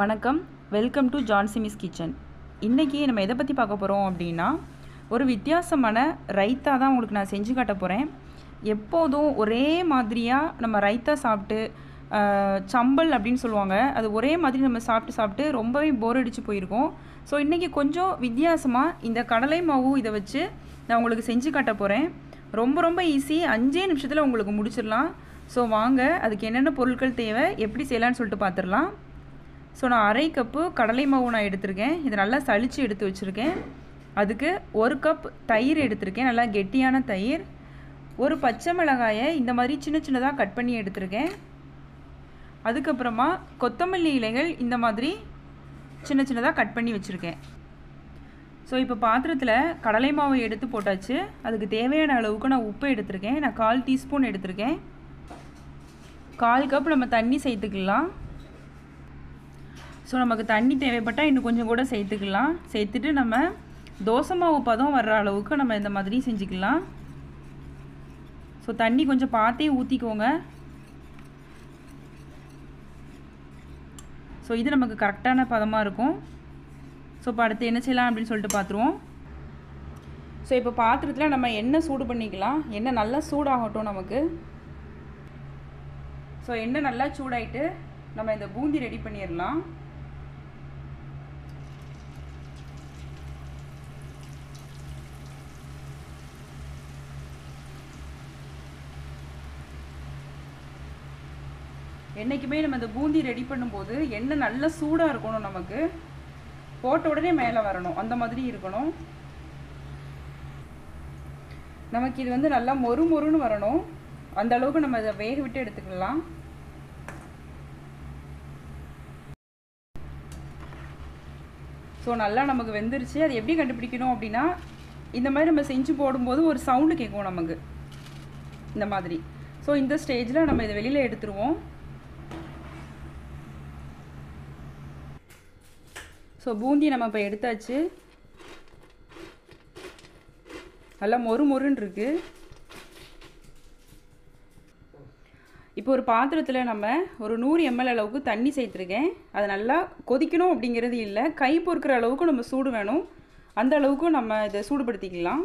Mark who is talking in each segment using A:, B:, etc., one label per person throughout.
A: வணக்கம். Welcome to ஜான்சிமிஸ் kitchen இன்றைக்கி நம்ம எதை பற்றி பார்க்க போகிறோம் அப்படின்னா ஒரு வித்தியாசமான ரைத்தா தான் உங்களுக்கு நான் செஞ்சு காட்ட போகிறேன் எப்போதும் ஒரே மாதிரியாக நம்ம ரைத்தா சாப்பிட்டு சம்பல் அப்படின்னு சொல்லுவாங்க. அது ஒரே மாதிரி நம்ம சாப்பிட்டு சாப்பிட்டு ரொம்பவே போர் அடித்து போயிருக்கோம். ஸோ இன்றைக்கி கொஞ்சம் வித்தியாசமாக இந்த கடலை மாவு இதை வச்சு நான் உங்களுக்கு செஞ்சு காட்ட போகிறேன் ரொம்ப ரொம்ப ஈஸி அஞ்சே நிமிஷத்தில் உங்களுக்கு முடிச்சிடலாம். ஸோ வாங்க அதுக்கு என்னென்ன பொருட்கள் தேவை எப்படி செய்யலான்னு சொல்லிட்டு பார்த்துடலாம். ஸோ நான் அரை கப்பு கடலை மாவு நான் எடுத்திருக்கேன். இதை நல்லா சளிச்சு எடுத்து வச்சுருக்கேன். அதுக்கு ஒரு கப் தயிர் எடுத்திருக்கேன். நல்லா கெட்டியான தயிர். ஒரு பச்சை மிளகாயை இந்த மாதிரி சின்ன சின்னதாக கட் பண்ணி எடுத்திருக்கேன். அதுக்கப்புறமா கொத்தமல்லி இலைகள் இந்த மாதிரி சின்ன சின்னதாக கட் பண்ணி வச்சுருக்கேன். ஸோ இப்போ பாத்திரத்தில் கடலை மாவை எடுத்து போட்டாச்சு. அதுக்கு தேவையான அளவுக்கு நான் உப்பு எடுத்திருக்கேன். நான் கால் டீஸ்பூன் எடுத்திருக்கேன். கால் கப் நம்ம தண்ணி சேர்த்துக்கலாம். ஸோ நமக்கு தண்ணி தேவைப்பட்டால் இன்னும் கொஞ்சம் கூட சேர்த்துக்கலாம். சேர்த்துட்டு நம்ம தோசை மாவு பதம் வர்ற அளவுக்கு நம்ம இந்த மாதிரி செஞ்சுக்கலாம். ஸோ தண்ணி கொஞ்சம் பார்த்தே ஊற்றிக்கோங்க ஸோ இது நமக்கு கரெக்டான பதமாக இருக்கும். ஸோ இப்போ அடுத்து என்ன செய்யலாம் அப்படின்னு சொல்லிட்டு பார்த்துருவோம் ஸோ இப்போ பாத்திரத்தில் நம்ம எண்ணெய் சூடு பண்ணிக்கலாம். எண்ணெய் நல்லா சூடாகட்டும் நமக்கு. ஸோ எண்ணெய் நல்லா சூடாயிட்டு நம்ம இந்த பூந்தி ரெடி பண்ணிடலாம் என்றைக்குமே நம்ம இந்த பூந்தி ரெடி பண்ணும்போது எண்ணெய் நல்லா சூடாக இருக்கணும் நமக்கு போட்ட உடனே மேலே வரணும். அந்த மாதிரி இருக்கணும். நமக்கு இது வந்து நல்லா மொறு மொறுன்னு வரணும். அந்த அளவுக்கு நம்ம இதை வேக விட்டு எடுத்துக்கலாம். ஸோ நல்லா நமக்கு வெந்துருச்சு. அது எப்படி கண்டுபிடிக்கணும் அப்படின்னா இந்த மாதிரி நம்ம செஞ்சு போடும்போது ஒரு சவுண்டு கேட்கும் நமக்கு. இந்த மாதிரி. ஸோ இந்த ஸ்டேஜில் நம்ம இதை வெளியில் எடுத்துருவோம். ஸோ பூந்தி நம்ம இப்போ எடுத்தாச்சு. நல்லா மொறு மொறுன்னு இருக்குது இப்போ ஒரு பாத்திரத்தில் நம்ம ஒரு நூறு எம்எல் அளவுக்கு தண்ணி சேர்த்துருக்கேன். அது நல்லா கொதிக்கணும் அப்படிங்கிறது இல்லை. கை பொறுக்கிற அளவுக்கு நம்ம சூடு வேணும். அந்த அளவுக்கு நம்ம இதை சூடுபடுத்திக்கலாம்.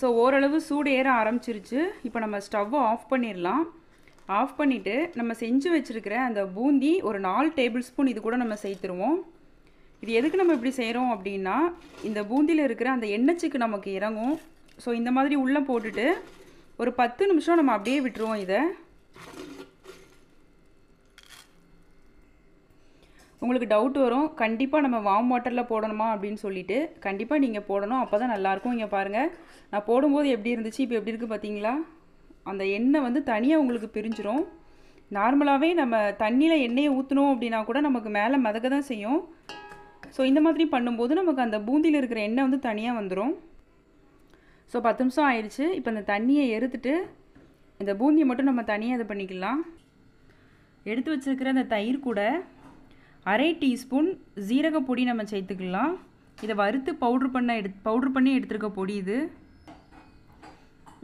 A: ஸோ ஓரளவு சூடு ஏற ஆரம்பிச்சிருச்சு. இப்போ நம்ம ஸ்டவ்வை ஆஃப் பண்ணிடலாம். ஆஃப் பண்ணிவிட்டு நம்ம செஞ்சு வச்சுருக்கிற அந்த பூந்தி ஒரு நாலு டேபிள் ஸ்பூன் இது கூட நம்ம சேர்த்துருவோம். இது எதுக்கு நம்ம இப்படி செய்கிறோம் அப்படின்னா இந்த பூந்தியில் இருக்கிற அந்த எண்ணெய்ச்சிக்கு நமக்கு இறங்கும். ஸோ இந்த மாதிரி உள்ளே போட்டுட்டு ஒரு பத்து நிமிஷம் நம்ம அப்படியே விட்டுருவோம் இதை. உங்களுக்கு டவுட் வரும் கண்டிப்பாக நம்ம வார்ம் வாட்டரில் போடணுமா அப்படின்னு சொல்லிட்டு கண்டிப்பாக நீங்கள் போடணும். அப்போ தான் நல்லாயிருக்கும் இங்கே பாருங்கள் நான் போடும்போது எப்படி இருந்துச்சு இப்போ எப்படி இருக்குது பார்த்தீங்களா அந்த எண்ணெய் வந்து தனியாக உங்களுக்கு பிரிஞ்சிரும். நார்மலாகவே நம்ம தண்ணியில் எண்ணெயை ஊற்றணும் அப்படின்னா கூட நமக்கு மேலே மிதக்க தான் செய்யும். ஸோ இந்த மாதிரி பண்ணும்போது நமக்கு அந்த பூந்தியில் இருக்கிற எண்ணெய் வந்து தனியாக வந்துடும் ஸோ பத்து நிமிஷம் ஆயிடுச்சு. இப்போ இந்த தண்ணியை எறுத்துட்டு இந்த பூந்தியை மட்டும் நம்ம தனியாக இது பண்ணிக்கலாம். எடுத்து வச்சிருக்கிற அந்த தயிர் கூட அரை டீஸ்பூன் ஜீரக பொடி நம்ம சேர்த்துக்கலாம். இதை வறுத்து பவுட்ரு பண்ண எடு பவுட்ரு பண்ணி எடுத்துருக்க பொடி இது.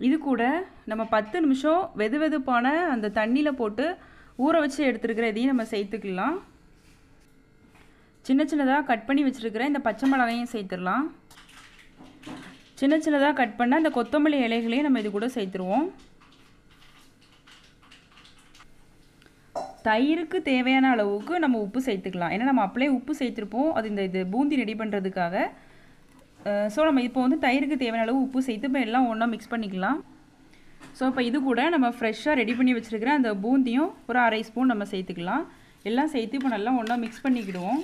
A: இது கூட நம்ம பத்து நிமிஷம் வெது வெதுப்பான அந்த தண்ணியில் போட்டு ஊற வச்சு எடுத்துருக்கிற இதையும் நம்ம சேர்த்துக்கலாம். சின்ன சின்னதாக கட் பண்ணி வச்சுருக்கிற இந்த பச்சை மிளகாயும் சேர்த்துடலாம். சின்ன சின்னதாக கட் பண்ண அந்த கொத்தமல்லி இலைகளையும் நம்ம இது கூட சேர்த்துருவோம். தயிருக்கு தேவையான அளவுக்கு நம்ம உப்பு சேர்த்துக்கலாம். ஏன்னா நம்ம அப்படியே உப்பு சேர்த்துருப்போம். அது இந்த இது பூந்தி ரெடி பண்ணுறதுக்காக ஸோ நம்ம இப்போ வந்து தயிருக்கு தேவையான அளவு உப்பு சேர்த்து இப்போ எல்லாம் ஒன்றா மிக்ஸ் பண்ணிக்கலாம். ஸோ இப்போ இது கூட நம்ம ஃப்ரெஷ்ஷாக ரெடி பண்ணி வச்சுருக்கிற அந்த பூந்தியும் ஒரு அரை ஸ்பூன் நம்ம சேர்த்துக்கலாம். எல்லாம் சேர்த்து இப்போ நல்லா ஒன்றா மிக்ஸ் பண்ணிக்கிடுவோம்.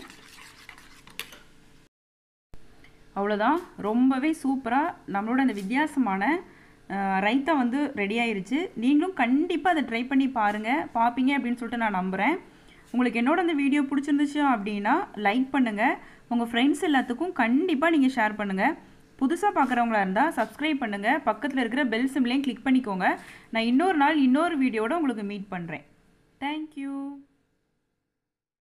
A: அவ்வளோதான் ரொம்பவே சூப்பராக நம்மளோட அந்த வித்தியாசமான ரைத்தா வந்து ரெடி ஆயிருச்சு. நீங்களும் கண்டிப்பாக அதை ட்ரை பண்ணி பாருங்கள் பார்ப்பீங்க அப்படின்னு சொல்லிட்டு நான் நம்புகிறேன் உங்களுக்கு என்னோட அந்த வீடியோ பிடிச்சிருந்துச்சு அப்படின்னா லைக் பண்ணுங்கள் உங்கள் ஃப்ரெண்ட்ஸ் எல்லாத்துக்கும் கண்டிப்பாக நீங்கள் ஷேர் பண்ணுங்கள் புதுசாக பார்க்குறவங்களா இருந்தால் சப்ஸ்கிரைப் பண்ணுங்கள் பக்கத்தில் இருக்கிற பெல் சிம்லேயும் கிளிக் பண்ணிக்கோங்க. நான் இன்னொரு நாள் இன்னொரு வீடியோட உங்களுக்கு மீட் பண்ணுறேன் தேங்க்யூ